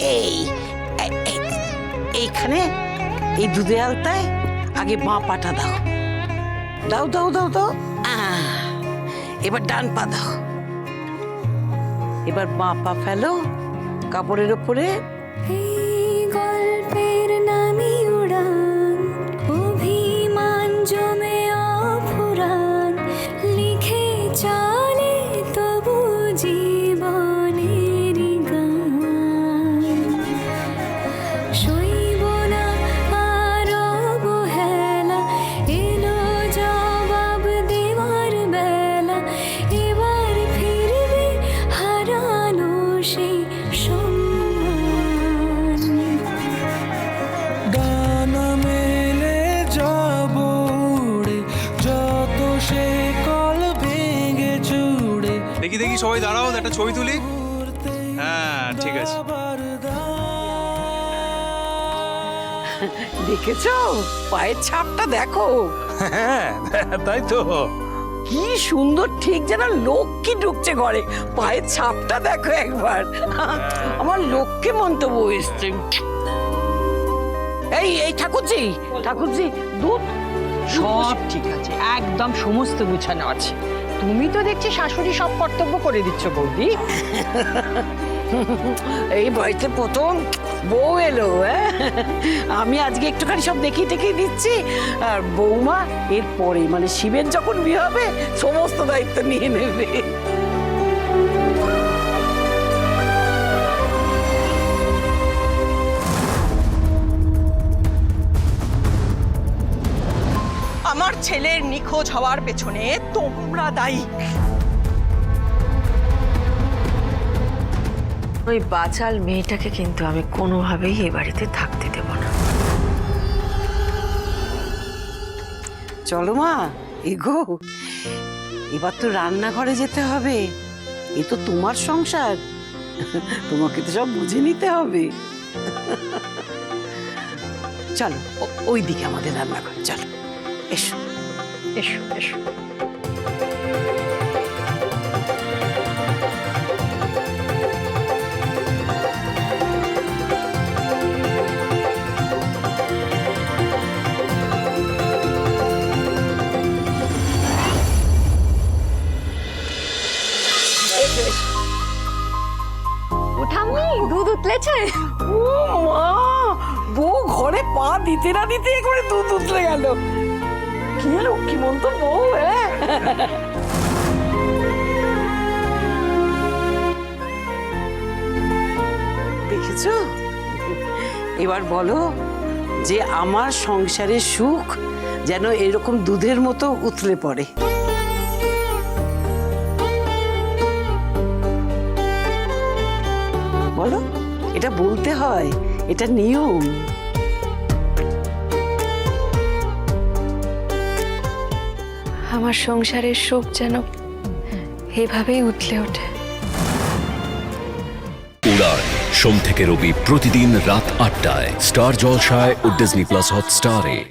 এই, এই- এই- এইখানে, এই দুধে আলতায় আগে বাঁ পাটা দাও। দাও দাও দাও দাও। এবার ডান পা দাও। এবার বাঁ পা ফেলো, কাপড়ের ওপরে। এই সবাই দাঁড়াও একটা ছবি তুলি। হ্যাঁ ঠিক আছে। দেখেছ? পায়ের ছাপটা দেখো। হ্যাঁ তাই তো। কি সুন্দর ঠিক যেন লক্ষ্মী ঢুকছে ঘরে। পায়ের ছাপটা দেখো একবার। আমার লক্ষ্মী মন্তব্য এসছে। এই এই ঠাকুরজি ঠাকুরজি দুধ। সব ঠিক আছে একদম সমস্ত গুছানো আছে। তুমি তো দেখছি শাশুড়ি সব কর্তব্য করে দিচ্ছ, বৌদি। এই বয়সে প্রথম বউ এলো হ্যাঁ? আমি আজকে একটুখানি সব দেখিয়ে টেকিয়ে দিচ্ছি। আর বৌমা এরপরে মানে শিবের যখন বিয়ে হবে, সমস্ত দায়িত্ব নিয়ে নেবে। ছেলের নিখোঁজ হওয়ার পেছনে তোমরা দায়ী। ওই বাচাল মেয়েটাকে কিন্তু আমি কোনোভাবেই এ বাড়িতে থাকতে দেব না। চলো মা এগো। এবার তো রান্নাঘরে যেতে হবে। এ তো তোমার সংসার। তোমাকে তো সব বুঝে নিতে হবে। চলো ওই দিকে আমাদের রান্নাঘর চলো এসো। এসো এসো। দুধ উতলেছে? ও মা বউ ঘরে পা দিতে না দিতে করে দুধ উতলে গেল। কি লক্ষ্মীমন্ত বউ হ্যাঁ দেখেছ? এবার বলো যে আমার সংসারের সুখ যেন এরকম দুধের মতো উতলে পড়ে। বলো, এটা বলতে হয়, এটা নিয়ম। আমার সংসারের শোক যেন এভাবেই উঠলে ওঠে। উড়ান, সোম থেকে রবি প্রতিদিন রাত আটটায়। স্টার জলসায় ও ডিজনি প্লাস হটস্টারে।